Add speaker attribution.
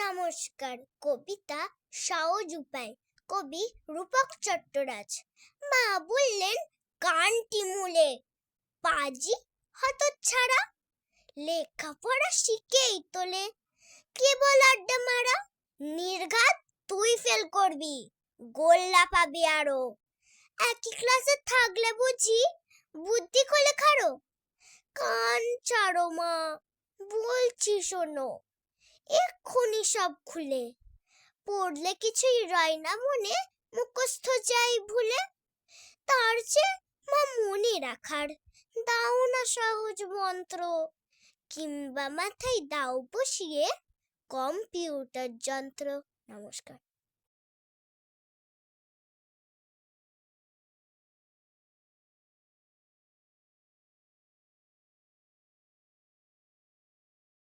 Speaker 1: নমস্কার, কবিতা সহজ উপায়, কবি রূপক চট্টরাজ। মা বললেন কানটি মূলে, পাজি হতচ্ছাড়া, লেখাপড়া শিখেই তোলে। কেবল আড্ডা মারা, নির্ঘাত তুই ফেল করবি, গোল্লা পাবি আরও। একই ক্লাসে থাকলে বুঝি বুদ্ধি খোলে খারো। কান ছাড়ো মা, বলছি শোনো, এক্ষুনি সব খুলে। পড়লে কিছুই রয় না মনে, মুখস্থ যাই ভুলে। তার চেয়ে মা মনে রাখার, দাও না সহজ মন্ত্র। কিংবা মাথায় দাও বসিয়ে কম্পিউটার যন্ত্র। নমস্কার।